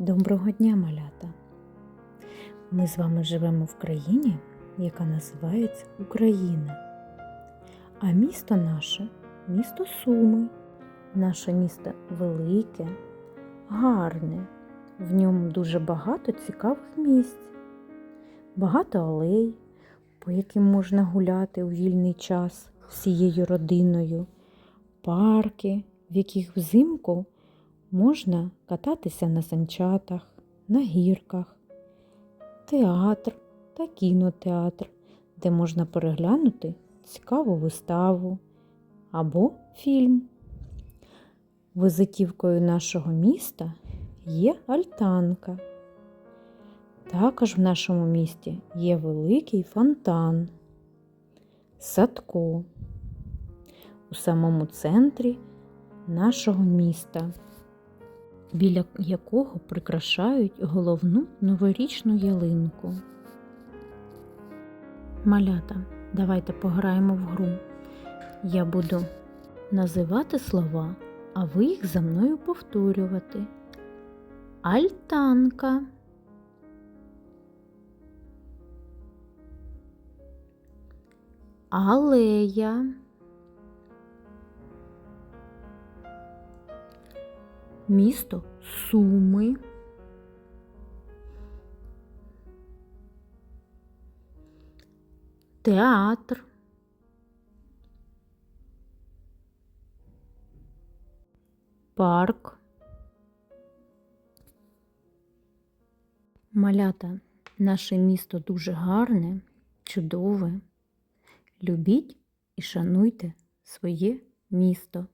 Доброго дня, малята! Ми з вами живемо в країні, яка називається Україна. А місто наше місто Суми. Наше місто велике, гарне. В ньому дуже багато цікавих місць, багато алей, по яким можна гуляти у вільний час всією родиною, парки, в яких взимку можна кататися на санчатах, на гірках, театр та кінотеатр, де можна переглянути цікаву виставу або фільм. Визитівкою нашого міста є альтанка. Також в нашому місті є великий фонтан, садко у самому центрі нашого міста, біля якого прикрашають головну новорічну ялинку. Малята, давайте пограємо в гру. Я буду називати слова, а ви їх за мною повторювати. Альтанка. Алея. Місто Суми. Театр. Парк. Малята, наше місто дуже гарне, чудове. Любіть і шануйте своє місто.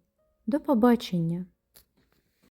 До побачення!